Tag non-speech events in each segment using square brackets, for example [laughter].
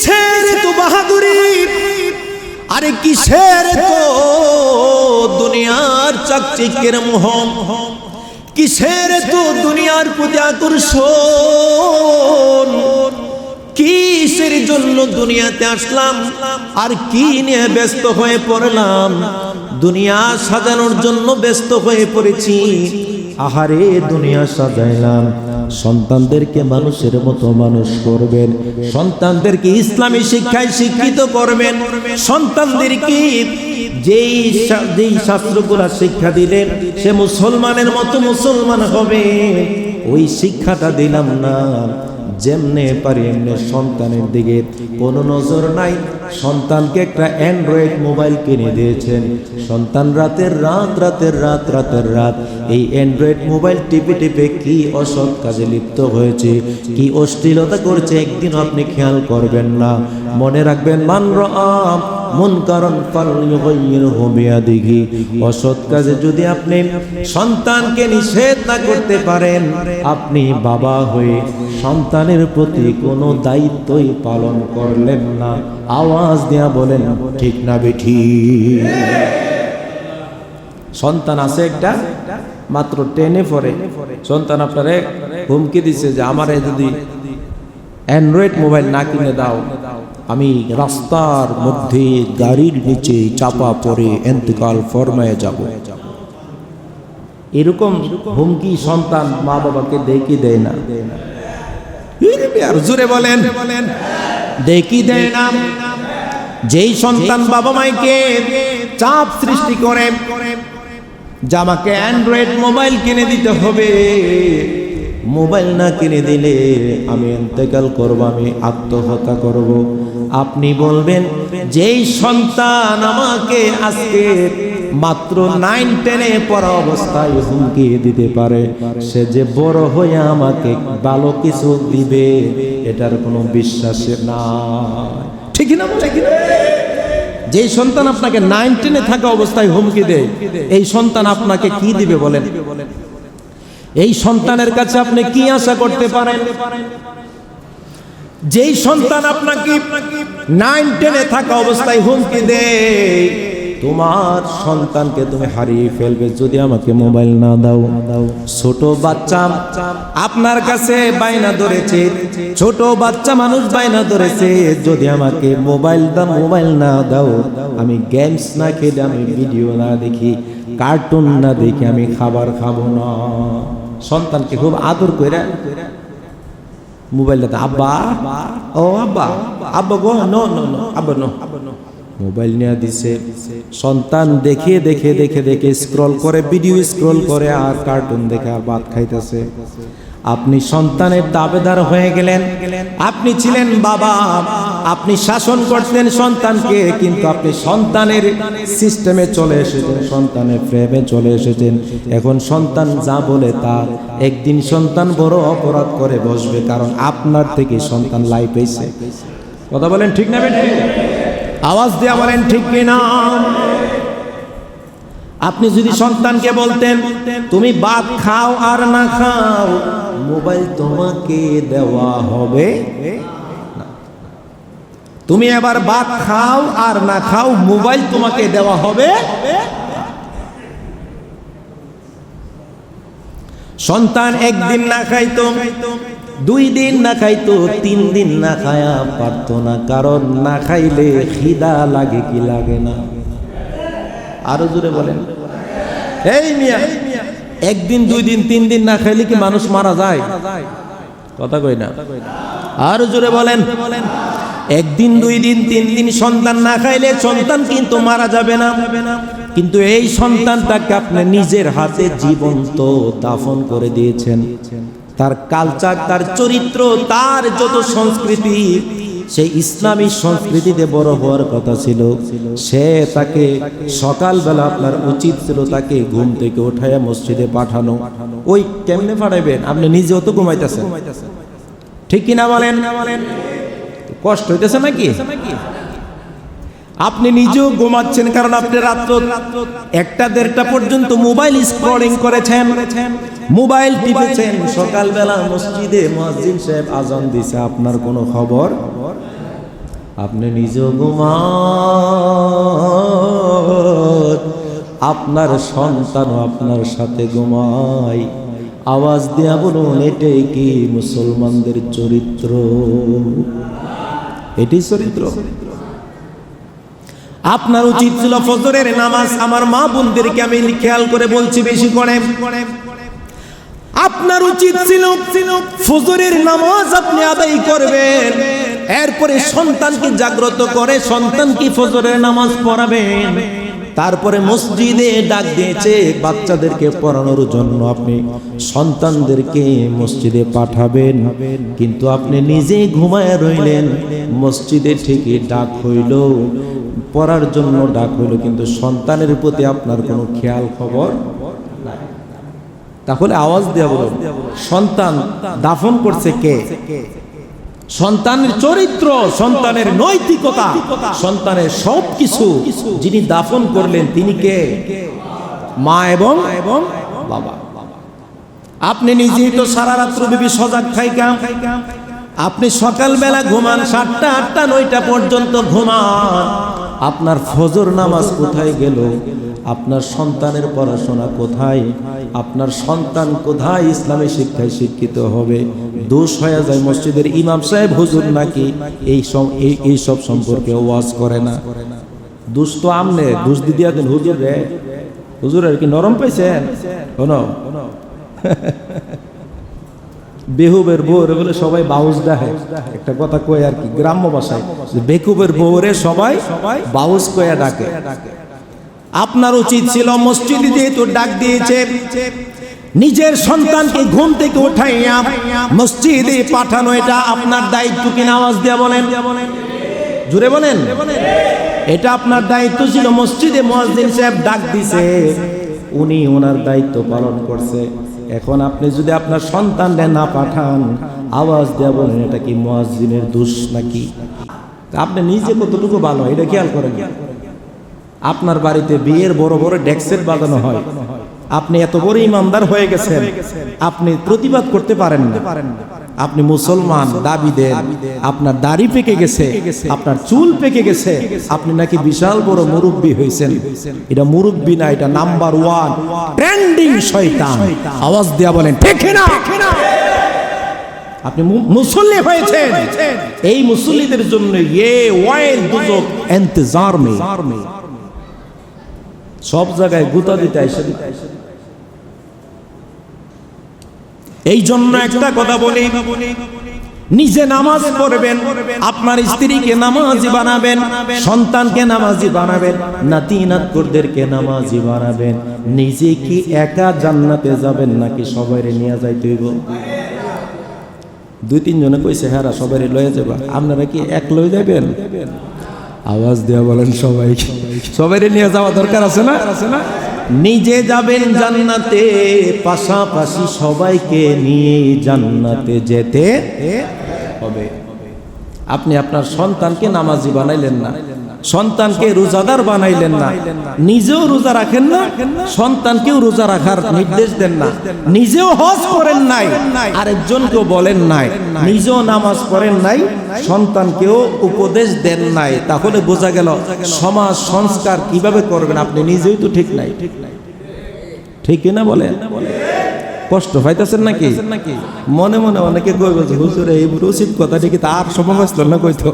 কিসের তো বাহাদুরি? আরে কিসের তো দুনিয়ার চাকচিকের মোহ কিসের তো দুনিয়ার প্রতি আকর্ষণ? কিসের জন্য দুনিয়াতে আসলাম? আর কি নিয়ে ব্যস্ত হয়ে পড়লাম? দুনিয়া সাজানোর জন্য ব্যস্ত হয়ে পড়েছি। আহারে, দুনিয়া সাজাইলাম। সন্তানদেরকে মানুষের মতো মানুষ করবেন, সন্তানদেরকে ইসলামী শিক্ষায় শিক্ষিত করবেন, সন্তানদেরকে যেই যেই শাস্ত্রগুলা শিক্ষা দিলেন, সে মুসলমানের মতো মুসলমান হবে। ওই শিক্ষাটা দিলাম না। যেমনে পারি এমনি সন্তানের দিকে। কোনো নজর নাই। সন্তানকে একটা অ্যান্ড্রয়েড মোবাইল কিনে দিয়েছেন। সন্তান রাতের রাত রাতের রাত রাতের রাত। এই অ্যান্ড্রয়েড মোবাইল টিপে টিপে কি অসৎ কাজে লিপ্ত হয়েছে, কি অশ্লীলতা করছে একদিন আপনি খেয়াল করবেন না। মনে রাখবেন, মান রাম অসৎ কাজে যদি আপনি সন্তানকে নিষেধ না করতে পারেন, আপনি বাবা হয়ে সন্তানের প্রতি কোনো দায়িত্বই পালন করলেন না। আওয়াজ দেয়া বলেন, ঠিক না বেঠি। সন্তান আছে একটা, মাত্র টেনে পরে সন্তান আপনারে হুমকি দিছে যে, আমারে যদি অ্যান্ড্রয়েড মোবাইল না কিনে দাও। আমি রাস্তার মধ্যে গাড়ির নিচে চাপা পড়ে এন্তেকাল ফরমায় যাব। এরকম হুমকি সন্তান মা বাবাকে দেখি দেয় না। জুড়ে বলেন। দেখি দেয় না। যেই সন্তান বাবা মাইকে চাপ সৃষ্টি করে, যে আমাকে অ্যান্ড্রয়েড মোবাইল কিনে দিতে হবে। মোবাইল না কিনে দিলে আমি এন্তেকাল করব, আমি আত্মহত্যা করব। আপনি বলবেন, যেই সন্তান আমাকে আজকে মাত্র নাইন টেনে পড়া অবস্থায় হুমকি দিতে পারে, সে যে বড় হয়ে আমাকে ভালো কিছু দিবে, এটার কোনো বিশ্বাসে না। ঠিক না বলে? কিনা যে সন্তান আপনাকে নাইন টেনে থাকা অবস্থায় হুমকি দেয়, এই সন্তান আপনাকে কি দিবে বলেন? এই সন্তানের কাছে আপনি কি আশা করতে পারেন? যেই সন্তান আপনাকে নাইন টেনে থাকা অবস্থায় হুমকি দেয়, তোমার সন্তানকে তুমি হারিয়ে ফেলবে যদি আমাকে মোবাইল না দাও। দাও ছোট বাচ্চা আপনার কাছে বাইনা ধরেছে, ছোট বাচ্চা মানুষ বাইনা ধরেছে, যদি আমাকে মোবাইল দাও মোবাইল না দাও, আমি গেমস না খেলে, আমি ভিডিও না দেখি কার্টুন না দেখি, আমি খাবার খাব না। সন্তানকে খুব আদর করে মোবাইলটা আব্বা ও আব্বা আব্বা গো নো নো নো আব্বা নো মোবাইল নিয়ে দিছে সন্তান দেখে দেখে দেখে দেখে স্ক্রল করে ভিডিও স্ক্রল করে আর কার্টুন দেখে আর ভাত খাইতেছে। আপনি সন্তানের দাবেদার হয়ে গেলেন। আপনি ছিলেন বাবা। আপনি শাসন করতেন সন্তানকে, কিন্তু আপনি সন্তানের সিস্টেমে চলে এসেছেন, সন্তানের প্রেমে চলে এসেছেন। এখন সন্তান যা বলে তা, একদিন সন্তান বড় অপরাধ করে বসবে, কারণ আপনার থেকে সন্তান লাই পেয়েছে। কথা বলেন ঠিক না আওয়াজ দিয়ে বলেন ঠিক কিনা? আপনি যদি সন্তানকে বলতেন, তুমি ভাত খাও আর না খাও, মোবাইল তোমাকে দেওয়া হবে। তুমি এবার ভাত খাও আর না খাও, মোবাইল তোমাকে দেওয়া হবে। সন্তান একদিন না খাইতো, দুই দিন না খাইতো, তিন দিন না খায়া পারতো না। কারণ না খাইলে খিদা লাগে কি লাগে না। আরও জোরে বলেন। এই মিয়া, একদিন, দুই দিন, তিন দিন না খাইলে কি মানুষ মারা যায়? কথা কই না। আরও জোরে বলেন। বলেন একদিন, দুই দিন, তিন দিন সন্তান না খাইলে সন্তান কিন্তু মারা যাবে না। কিন্তু এই সন্তানটাকে আপনি নিজের হাতে জীবন্ত দাফন করে দিয়েছেন। তার কালচার তার চরিত্র, তার যত সংস্কৃতি, সেই ইসলামী সংস্কৃতিতে বড় হওয়ার কথা ছিল। সে তাকে সকালবেলা আপনার উচিত ছিল তাকে ঘুম থেকে উঠাইয়া মসজিদে পাঠানো। ওই কেমনে পাঠাইবেন? আপনি নিজেও তো ঘুমাইতেছেন। ঠিক কিনা বলেন? কষ্ট হইতেছে নাকি? আপনি নিজেও ঘুমাচ্ছেন কারণ আপনি রাত্র একটা দেড়টা পর্যন্ত মোবাইল স্ক্রলিং করেছেন মোবাইল টিপেছেন। সকালবেলা মসজিদে মসজিদ সাহেব আজান দিছে আপনার কোনো খবর? আপনি নিজেও ঘুমান আপনার সন্তানও আপনার সাথে ঘুমায়। আওয়াজ দেয়া বলুন এটাই কি মুসলমানদের চরিত্র? এটি চরিত্র। আপনার উচিত ছিল ফজরের নামাজ আমার মা বোনদেরকে আমি খেয়াল করে বলছি বেশি করে। আপনার উচিত ছিল ফজরের নামাজ আপনি আদায় করবেন, এরপরে সন্তানকে জাগ্রত করে সন্তানকে ফজরের নামাজ পড়াবেন? তারপরে মসজিদে ডাক দিয়েছে, বাচ্চাদেরকে পড়ানোর জন্য আপনি সন্তানদেরকে মসজিদে পাঠাবেন। কিন্তু আপনি নিজেই ঘুমায় রইলেন, মসজিদে ঠিকই ডাক হইল, পড়ার জন্য ডাক হইল, কিন্তু সন্তানের প্রতি আপনার কোনো খেয়াল খবর তাহলে আওয়াজ দেওয়া সন্তান দাফন করছে কে? সন্তানের চরিত্র সন্তানের নৈতিকতা সন্তানের সব কিছু যিনি দাফন করলেন তিনি কে? মা এবং এবং বাবা। আপনি নিজেই তো সারা রাত্র বিবি সজাগ খাইকাম আপনি সকালবেলা ঘুমান সাতটা আটটা নয়টা পর্যন্ত ঘুমান। আপনার ফজর নামাজ কোথায় গেল? আপনার সন্তানের পড়াশোনা কোথায়? আপনার সন্তান কোথায় ইসলামী শিক্ষায় শিক্ষিত হবে? দোষ হয়ে যায় মসজিদের ইমাম সাহেব, হুজুর নাকি এই এই সব সম্পর্কে ওয়াজ করে না। দোষ তো আমনে, দোষ দিদিয়া দিন, হুজুর রে। হুজুর আর কি নরম পাইছেন শোনো। [laughs] বেহুবের বউরে বলে সবাই বাউস ডাহে একটা কথা কয় আর কি, গ্রাম্য ভাষায় যে বেকুবের বউরে সবাই সবাই বাউস কয়া ডাকে। আপনার উচিত ছিল মসজিদে যেহেতু ডাক দিয়েছে। নিজের সন্তানকে ঘুম থেকে উঠাইয়া মসজিদে পাঠানো এটা আপনার দায়িত্ব কিনা আওয়াজ দেয়া বলেন? জুড়ে বলেন? এটা আপনার দায়িত্ব ছিল মসজিদে মুয়াজ্জিন সাহেব ডাক দিছে। উনি ওনার দায়িত্ব পালন করছে। এখন আপনি যদি আপনার সন্তানরে না পাঠান আওয়াজ দেয়া বলেন এটা কি মুয়াজ্জিনের দোষ নাকি? আপনি নিজে কতটুকু ভালো এটা খেয়াল করেন। আপনার বাড়িতে বিয়ের বড় বড় ডেক্সেট বাজানো হয়। আপনি এত বড় ইমানদার হয়ে গেছেন। আপনি প্রতিবাদ করতে পারেন না। আপনি মুসলমান দাবি দেন আপনার দাড়ি পেকে গেছে আপনার চুল পেকে গেছে। আপনি নাকি বিশাল বড় মুরব্বী হয়েছেন। এটা মুরব্বী না এটা নাম্বার ওয়ান ট্রেন্ডিং শয়তান। আওয়াজ দেয়া বলেন ঠিক না! আপনি মুসল্লি হয়েছেন। এই মুসল্লিদের জন্য ইয়ে ওয়াইল দুজক ইন্তজার মে। সব জায়গায় গুতা দিতে আইসা দিতে। এই জন্য একটা কথা বলি। নিজে নামাজ পড়বেন আপনার স্ত্রীকে নামাজি বানাবেন সন্তানকে নামাজি বানাবেন নাতি নাতকুরদেরকে নামাজি বানাবেন। নিজে কি একা জান্নাতে যাবেন নাকি সবাই নিয়ে যাইতে হইব? দুই তিনজনে কইছে হ্যাঁ সবাই লয়ে যাবা। আপনারা কি এক লয়ে যাবেন আওয়াজ দেওয়া বলেন সবাই সবাই নিয়ে যাওয়া দরকার আছে না? আছে না? নিজে যাবেন জান্নাতে, পাশাপাশি সবাইকে নিয়ে জান্নাতে যেতে হবে। আপনি আপনার সন্তানকে নামাজি বানাইলেন না। সন্তানকে রোজাদার বানাইলেন না। নিজেও রোজা রাখেন না, সন্তানকেও রোজা রাখার নির্দেশ দেন না। নিজেও হজ করেন নাই, আরেকজনকেও বলেন নাই। নিজেও নামাজ পড়েন নাই, সন্তানকেও উপদেশ দেন নাই। তাহলে বোঝা গেল, সমাজ সংস্কার কীভাবে করবেন আপনি? নিজেই তো ঠিক নাই। ঠিক না বলেন? কষ্ট পাইতেছেন নাকি? মনে মনে অনেকে কই বলছে হুজুরে, এই উচিত কথা ঠিকই, তার সমবস্ত না কইতো?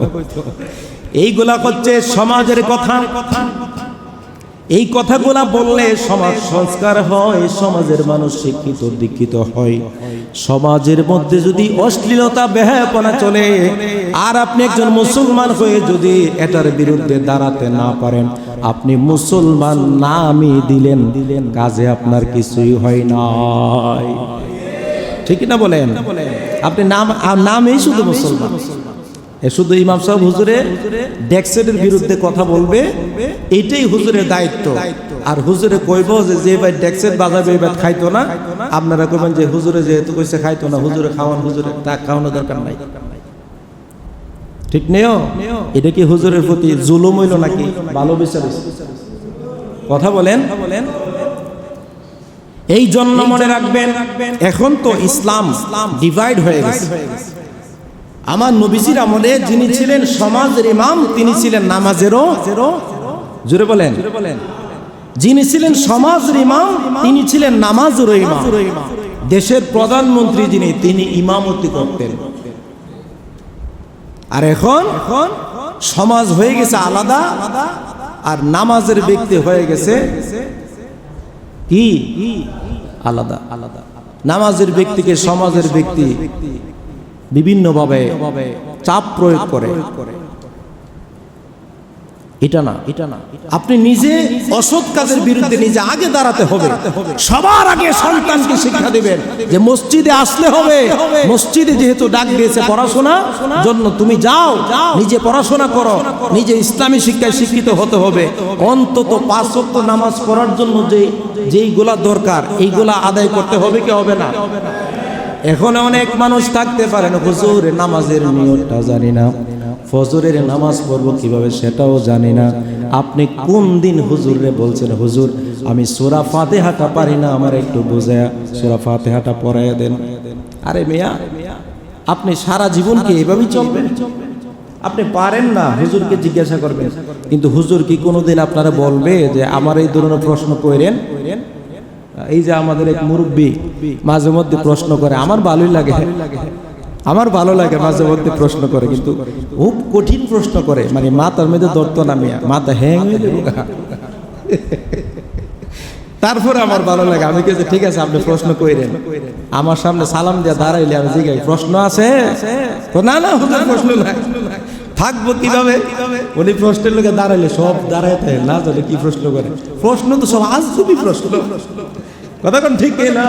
এইগুলা হচ্ছে সমাজের কথা। এই কথাগুলা বললে সমাজ সংস্কার হয়, সমাজের মানুষ শিক্ষিত, দীক্ষিত হয়। সমাজের মধ্যে যদি অশ্লীলতা, বেহায়াপনা চলে, আর আপনি একজন মুসলমান হয়ে যদি এটার বিরুদ্ধে দাঁড়াতে না পারেন, আপনি মুসলমান নামই দিলেন দিলেন কাজে আপনার কিছুই হয় নাই। ঠিক না বলেন? আপনি নাম নামেই শুধু মুসলমান। শুধু ইমাম সাহেব হুজুরে ডেক্সেটের বিরুদ্ধে কথা বলবে, এটাই হুজুরের দায়িত্ব। আর হুজুরে কইব যে যে ভাই ডেক্সেট বাজাবে খাইতো না। আপনারা কইবেন যে হুজুরে যেহেতু কইছে খাইতো না, হুজুরে খাওয়ান, হুজুরে তা খাওয়ানো দরকার নাই। ঠিক নেও? এটা কি হুজুরের প্রতি জুলুম হইল নাকি? ভালো বিচার কথা বলেন। এই জন্য মনে রাখবেন, এখন তো ইসলাম ডিভাইড হয়ে গেছে। আমার নবীজির আমলে যিনি ছিলেন সমাজের ইমাম, তিনি ছিলেন নামাজেরও জোরে বলেন। যিনি ছিলেন সমাজের ইমাম, তিনি ছিলেন নামাজেরও ইমাম। দেশের প্রধানমন্ত্রী যিনি, তিনি ইমামতি করতেন। আর এখন এখন সমাজ হয়ে গেছে আলাদা, আর নামাজের ব্যক্তি হয়ে গেছে কি? আলাদা আলাদা। নামাজের ব্যক্তিকে সমাজের ব্যক্তি বিভিন্নভাবে চাপ প্রয়োগ করে। এটা না। এটা না। আপনি নিজে অসৎ কাজের বিরুদ্ধে নিজে আগে দাঁড়াতে হবে। সবার আগে সন্তানকে শিক্ষা দিবেন। যে মসজিদে আসলে হবে। মসজিদে যেহেতু ডাক দিয়েছে পড়াশোনা জন্য তুমি যাও নিজে পড়াশোনা করো নিজে ইসলামী শিক্ষায় শিক্ষিত হতে হবে। অন্তত পাঁচ ওয়াক্ত নামাজ পড়ার জন্য যে যেইগুলা দরকার এইগুলা আদায় করতে হবে কি হবে না। এখন অনেক মানুষ থাকতে পারে না। হুজুর, নামাজের নিয়তটা জানি না। ফজরের নামাজ পড়ব কীভাবে সেটাও জানি না। আপনি কোন দিন হুজুরে বলছেন, হুজুর, আমি সোরা ফাতেহাটা পারি না, আমার একটু বোঝায়, সোরা ফাতেহাটা পড়াইয়া দেন। আরে মেয়া, আপনি সারা জীবন কি এভাবেই চলবেন? আপনি পারেন না হুজুরকে জিজ্ঞাসা করবেন। কিন্তু হুজুর কি কোনোদিন আপনারা বলবে যে, আমার এই ধরনের প্রশ্ন করেন এই যে আমাদের এক মুরব্বী মাঝে মধ্যে প্রশ্ন করে, আমার ভালোই লাগে। আমার ভালো লাগে, মাঝে মধ্যে প্রশ্ন করে, কিন্তু খুব কঠিন প্রশ্ন করে মানে মাথার মধ্যে দর্ত নামিয়া মাথা হ্যাং তারপরে আমার ভালো লাগে, আমি কেছি ঠিক আছে, আপনি প্রশ্ন কইরেন। আমার সামনে সালাম দিয়ে দাঁড়াইলে আমি জিজ্ঞাসা প্রশ্ন আছে? না না প্রশ্ন নাই। থাকব কীভাবে? উনি প্রশ্নের লোকে দাঁড়াইলে সব থাকে, না জানে কি প্রশ্ন করে। প্রশ্ন তো সব আজ তুমি প্রশ্ন। কথা ঠিক না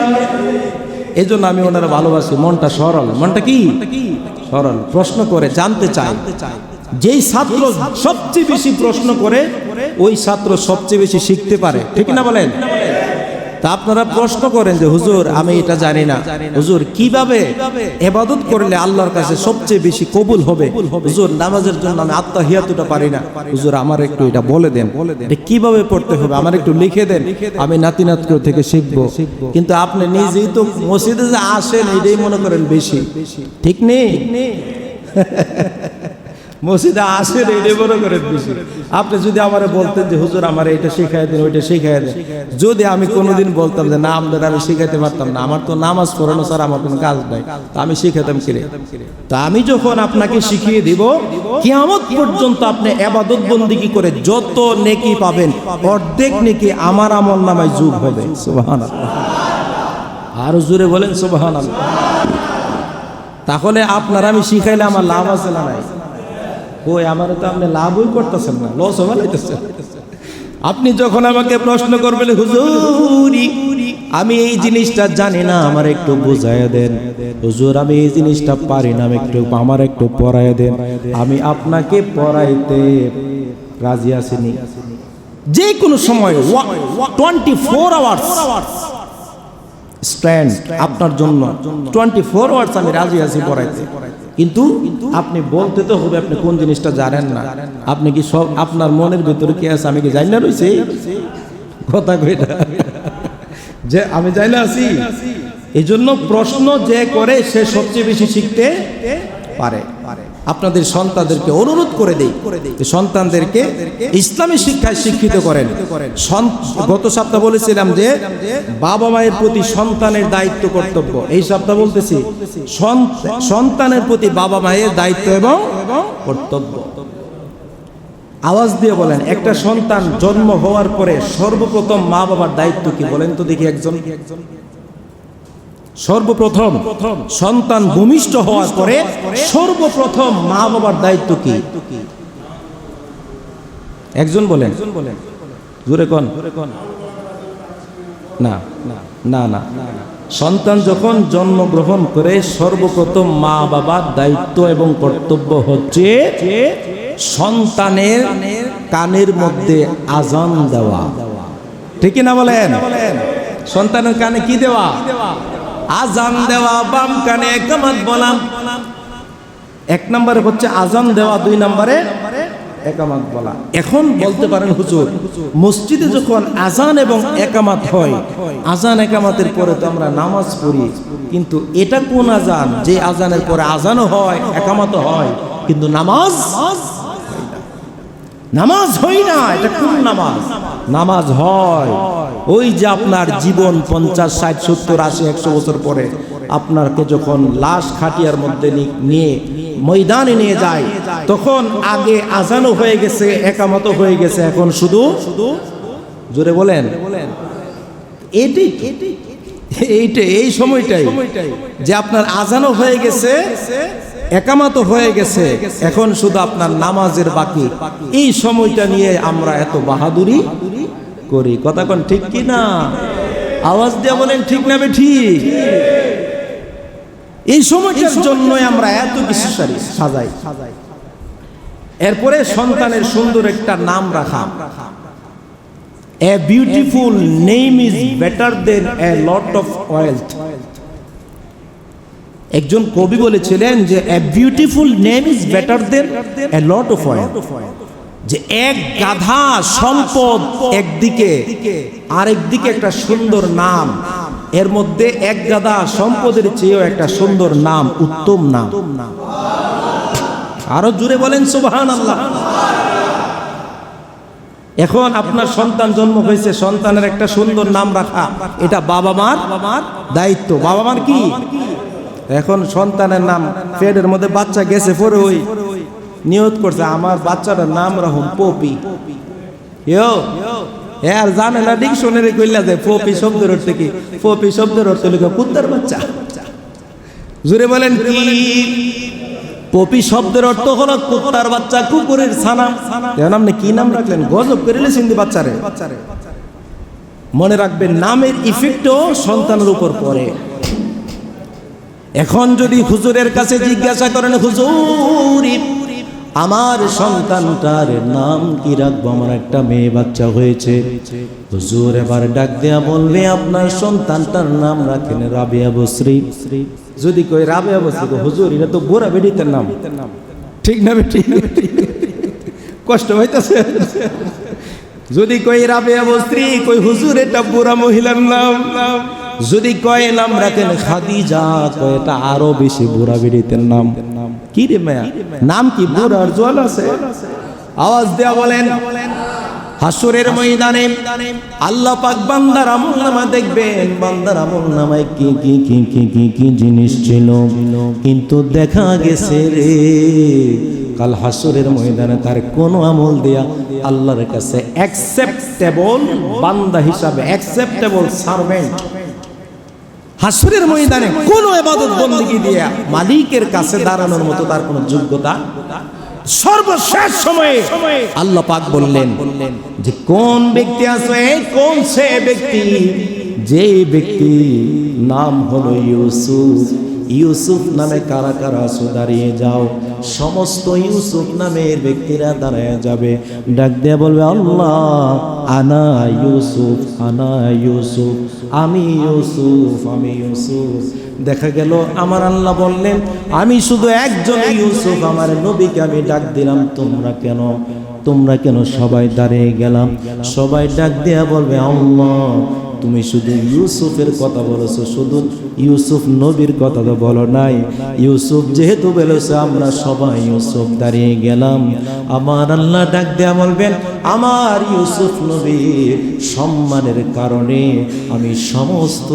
এই জন্য আমি ওনারা ভালোবাসি, মনটা সরল। মনটা কি? সরল। প্রশ্ন করে, জানতে চাই যেই ছাত্র সবচেয়ে বেশি প্রশ্ন করে, ওই ছাত্র সবচেয়ে বেশি শিখতে পারে। ঠিক না বলেন? তা আপনারা প্রশ্ন করেন যে, হুজুর, আমি এটা জানি না। হুজুর, কীভাবে এবাদত করলে আল্লাহর কাছে সবচেয়ে বেশি কবুল হবে? হুজুর, নামাজের জন্য আমি আত্মাহিয়াতুটা পারি না। হুজুর, আমার একটু এটা বলে দেন। কীভাবে পড়তে হবে? আমার একটু লিখে দেন। আমি নাতি নাতকুর থেকে শিখব। কিন্তু আপনি নিজেই তো মসজিদে যে আসেন, এটাই মনে করেন বেশি। ঠিক নেই? মসজিদে আসেন এটাই মনে করেন বেশি আপনি যদি আমার বলতেন যে, হুজুর, আমার এটা শিখাই দেন, ওইটা শিখাই দেন। যদি আমি কোনোদিন বলতাম যে, না আমাদের আমি শিখাইতে পারতাম না, আমার তো নামাজ পড়ানো স্যার আমার কোনো কাজ নাই, তা আমি শিখাতাম কিরে তা আমি যখন আপনাকে শিখিয়ে দিব, কিয়ামত পর্যন্ত আপনি এবাদত বন্দিগি করে যত নেকি পাবেন, অর্ধেক নেকি আমার আমল নামায় যুগ হবে। সুবাহান আরও জোরে বলেন সুবাহান তাহলে আপনার আমি শিখাইলে আমার লাভ আছে না নাই? ওই আমার তো আপনি লাভই করতেছেন না লস বানাইতেছেন। আপনি যখন আমাকে প্রশ্ন করবেন, হুজুরি, আমি এই জিনিসটা জানি না, আমার একটু বুঝাই দেন। হুজুর, আমি এই জিনিসটা পারি না, আমি একটু, আমার একটু পড়াই দেন। আমি আপনাকে পড়াইতে রাজি আসিনি যে কোনো সময় টোয়েন্টি ফোর আওয়ার্স স্ট্যান্ড আপনার জন্য টোয়েন্টি ফোর আওয়ার্স আমি রাজি আছি পড়াইতে। কিন্তু আপনি বলতে তো হবে আপনি কোন জিনিসটা জানেন না। আপনি কি সব আপনার মনের ভিতরে কি আছে? আমি কি জানি না রয়েছে কথা কইটা যে আমি জানি না আছি। এই জন্য প্রশ্ন যে করে সে সবচেয়ে বেশি শিখতে পারে। আপনাদের সন্তানদেরকে অনুরোধ করে দেই সন্তানদেরকে ইসলামী শিক্ষায় শিক্ষিত করেন। গত সপ্তাহ বলেছিলাম যে বাবা মায়ের প্রতি সন্তানের দায়িত্ব কর্তব্য। এই সপ্তাহ বলতেছি, সন- সন্তানের প্রতি বাবা মায়ের দায়িত্ব এবং কর্তব্য। আওয়াজ দিয়ে বলেন, একটা সন্তান জন্ম হওয়ার পরে সর্বপ্রথম মা বাবার দায়িত্ব কি? বলেন তো দেখি একজন একজন। সর্বপ্রথম সন্তান ভূমিষ্ঠ হওয়ার পরে সর্বপ্রথম মা বাবার দায়িত্ব কি? একজন বলেন। জোরে কন। না না না সন্তান যখন জন্মগ্রহণ করে সর্বপ্রথম মা বাবার দায়িত্ব এবং কর্তব্য হচ্ছে সন্তানের কানের মধ্যে আজান দেওয়া। ঠিক না বলেন? সন্তানের কানে কি দেওয়া? আজান দেওয়া বাম কানে একমাত বলাম। এক নম্বরে হচ্ছে আজান দেওয়া, দুই নম্বরে একামাত বলা। এখন বলতে পারেন, হুজুর, মসজিদে যখন আজান এবং একামাত হয়, আজান একামাতের পরে তো আমরা নামাজ পড়ি। কিন্তু এটা কোন আজান? যে আজানের পরে আজানও হয়, একামাতও হয়, কিন্তু নামাজ নামাজ হয় না এটা কোন নামাজ? নামাজ হয়। ওই যে আপনার জীবন পঞ্চাশ ষাট সত্তর আশি একশো বছর পরে আপনারকে যখন লাশ খাটিয়ার মধ্যে নিয়ে ময়দানে নিয়ে যায় তখন আগে আজানও হয়ে গেছে একামত হয়ে গেছে এখন শুধু শুধু জোরে বলেন। এটি এইটা এই সময়টাই যে আপনার আজানও হয়ে গেছে একামাতো হয়ে গেছে। এখন শুধু আপনার নামাজের বাকি। এই সময়টা নিয়ে আমরা এত বাহাদুরি করি। কথা কোন ঠিক কি না? আওয়াজ দিয়ে বলেন, ঠিক না ঠিক? এই সময়টার জন্যই আমরা এত কিছু সারি, সাজাই। এরপরে সন্তানের সুন্দর একটা নাম রাখা। A beautiful name is better than a lot of wealth একজন কবি বলেছিলেন যে a beautiful name is better than a lot of wealth যে এক গাধা সম্পদ একদিকে আরেকদিকে একটা সুন্দর নাম। এর মধ্যে এক গাধা সম্পদের চেয়েও একটা সুন্দর নাম, উত্তম নাম। আরও জুড়ে বলেন সুবহান আল্লাহ এখন আপনার সন্তান জন্ম হয়েছে, সন্তানের একটা সুন্দর নাম রাখা। এটা বাবা মার দায়িত্ব। বাবা মার কি? এখন সন্তানের নাম পেটের মধ্যে বাচ্চা গেছে পরে ওই নিয়ত করছে, আমার বাচ্চাটার নাম রাখুন পপি। ইয়ো আর জানে না, ডিকশনারি কইলা যে পপি শব্দের অর্থ কি? পপি শব্দের অর্থ লিখা কুত্তার বাচ্চা। জুড়ে বলেন কি? পপি শব্দের অর্থ হলো কুত্তার বাচ্চা, কুকুরের ছানা এখন আপনি কি নাম রাখলেন? গজব করে সিন্ধি বাচ্চারে। মনে রাখবেন, নামের ইফেক্টও সন্তানের উপর পড়ে। এখন যদি হুজুরের কাছে জিজ্ঞাসা করেন, হুজুর, আমার সন্তানটার নাম কি রাখব? আমার একটা মেয়ে বাচ্চা হয়েছে। হুজুর এবার ডাক দেয়া বলবে, আপনার সন্তানটার নাম রাখেন রাবিয়া বশ্রী যদি কই রাবিয়া বশ্রী হুজুর, এটা তো গোরা বেডিতের নাম। ঠিক না বেটি? কষ্ট হইতেছে। যদি কই রাবিয়া বস্ত্রী কই হুজুর, এটা বুড়া মহিলার নাম নাম। যদি কয় নাম রাখেন খাদিজা, কয় এটা আরও বেশি বুড়া বেডিতের নাম। কি রে মায়া? নাম কি বুড়ার জল আছে? আওয়াজ দেয়া বলেন, হাসুরের ময়দানে আল্লাহ পাক বান্দার আমল নামা দেখবেন। বান্দার আমল নামায় কি কি কি কি কি কি জিনিস ছিল? কিন্তু দেখা গেছে রে, কাল হাসুরের ময়দানে তার কোনো আমল দেয়া আল্লাহর কাছে অ্যাকসেপ্টেবল বান্দা হিসাবে অ্যাকসেপ্টেবল সার্ভেন্ট হাসুরের ময়দানে কোন এবাদত বন্দী দিয়ে মালিকের কাছে দাঁড়ানোর মতো তার কোনো যোগ্যতা? সর্বশেষ সময়ে আল্লাহ পাক বললেন যে, কোন ব্যক্তি আছে? কোন সে ব্যক্তি? যে ব্যক্তি নাম হলো ইউসুফ। ইউসুফ নামে কারা কারা আছো, দাঁড়িয়ে যাও। সমস্ত ইউসুফ নামের ব্যক্তিরা দাঁড়ায় যাবে। ডাক দিয়ে বলবে, আল্লাহ, আনা ইউসুফ আনা ইউসুফ, আমি ইউসুফ আমি ইউসুফ। দেখা গেল, আমার আল্লাহ বললেন, আমি শুধু একজন ইউসুফ, আমার নবীকে আমি ডাক দিলাম, তোমরা কেন? তোমরা কেন সবাই দাঁড়িয়ে গেলাম? সবাই ডাক দেয়া বলবে, আল্লাহ তুমি শুধু ইউসুফের কথা বলেছ, শুধু ইউসুফ নবীর কথা তো বলো নাই। ইউসুফ যেহেতু বলেছে, আমরা সবাই ইউসুফ দাঁড়িয়ে গেলাম। আমার আল্লাহ ডাক দেয়া বলবেন, আমার ইউসুফ নবীর সম্মানের কারণে আমি সমস্ত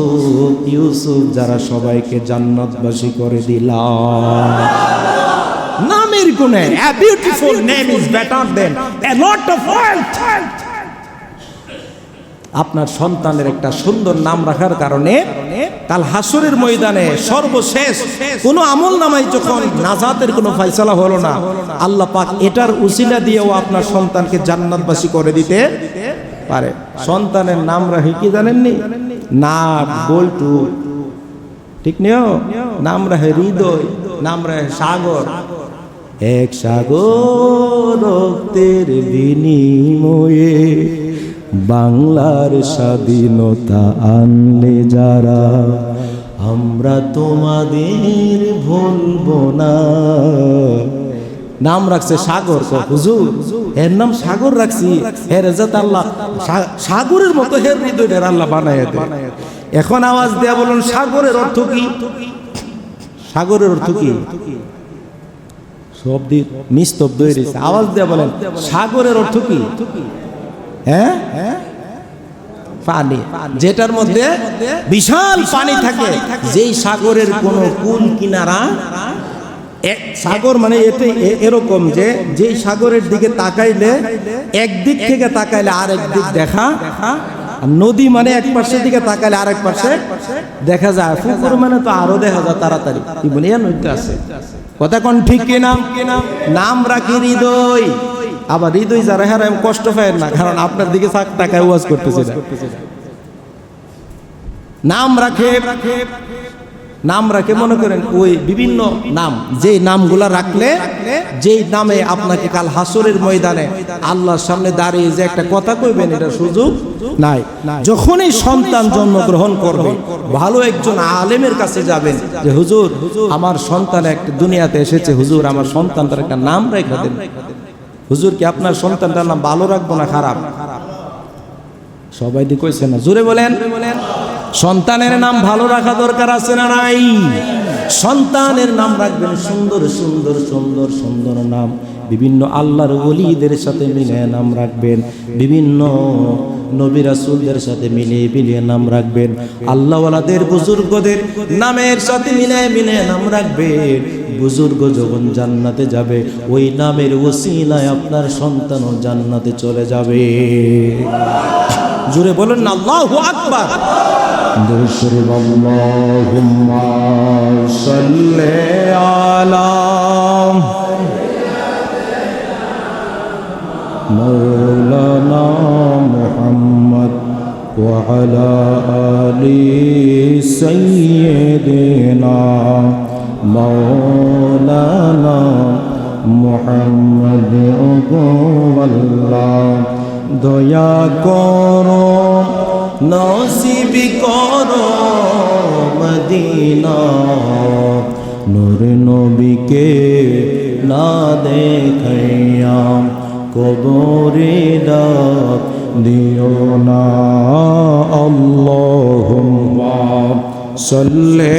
ইউসুফ যারা সবাইকে জান্নাতবাসী করে দিলাম। নামের গুণে, a beautiful name is better than a lot of wealth. আপনার সন্তানের একটা সুন্দর নাম রাখার কারণে কাল হাসরের ময়দানে সর্বশেষ কোন আমল নামাই যখন নাজাতের কোনো ফাইসলা হলো না, আল্লাহ পাক এটার উসিলা দিয়েও আপনার সন্তানকে জান্নাতবাসী করে দিতে পারে। সন্তানের নাম রাখি কি জানেননি? নাক, বল্টু। ঠিক নিও নাম রাখে হৃদয়, নাম রাখে সাগর। এক সাগর রক্তের বিনিময়ে বাংলার স্বাধীনতা আনলে যারা, আমরা তোমাদের ভুলব না। নাম রাখছে সাগর হুজুর, এর নাম সাগর রাখছি। হের রেজাত আল্লাহ সাগরের মতো হের হৃদয়টার আল্লাহ বানায় এখন আওয়াজ দেয়া বলুন, সাগরের অর্থ কি? সাগরের অর্থ কি? সব দিক নিস্তব্ধ হয়ে আওয়াজ দেয়া বলেন, সাগরের অর্থ কি? হ্যাঁ? পানি। যেটার মধ্যে বিশাল পানি থাকে যেই সাগরের কোন কুল কিনারা সাগর মানে এতে এরকম যে যেই সাগরের দিকে তাকাইলে একদিক থেকে তাকাইলে আরেক দিক দেখা আর নদী মানে এক পাশের দিকে তাকাইলে আরেক পাশে দেখা যায়। পুকুর মানে তো আরও দেখা যায় তাড়াতাড়ি। কি বলি এর নদী আছে। কথা কোন ঠিক কিনা? নাম রাখি হৃদয়। আবার হৃদয় যারা আমি কষ্ট পাই না, কারণ আপনার দিকে টাকায় ওয়াজ করতেছে নাম রাখে নাম রাখে, মনে করেন ওই বিভিন্ন নাম, যে নামগুলা রাখলে, যেই নামে আপনাকে কাল হাসরের ময়দানে আল্লাহর সামনে দাঁড়িয়ে যে একটা কথা কইবেন, এটা সুযোগ নাই। যখনই সন্তান জন্মগ্রহণ করবে, ভালো একজন আলেমের কাছে যাবেন যে, হুজুর, আমার সন্তান একটা দুনিয়াতে এসেছে, হুজুর, আমার সন্তান তার একটা নাম রেখে দেন। হুজুর কি আপনার সন্তানটার নাম ভালো রাখব না খারাপ? সবাই কইছে না। জোরে বলেন, সন্তানের নাম ভালো রাখা দরকার আছে না নাই? সন্তানের নাম রাখবেন সুন্দর সুন্দর সুন্দর সুন্দর নাম। বিভিন্ন আল্লাহর ওলিদের সাথে মিলে নাম রাখবেন। বিভিন্ন নবী রাসূলদের সাথে মিলিয়ে মিলিয়ে নাম রাখবেন। আল্লাহওয়ালাদের বুজুর্গদের নামের সাথে মিলিয়ে মিলিয়ে নাম রাখবেন। বুজুর্গ যখন জান্নাতে যাবে ওই নামের ওসিলায় আপনার সন্তানও জান্নাতে চলে যাবে জুড়ে বলুন না আল্লাহু আকবার نشرب اللهم صل على مولانا محمد وعلى آل سيدنا মৌলানা মোহাম্মদ আল্লাহ দয়া করো, নসিব করো মদিনা। নূর নবীকে না দেখাইয়া কবরে ডাক দিও না। আল্লাহুম্মা সাল্লি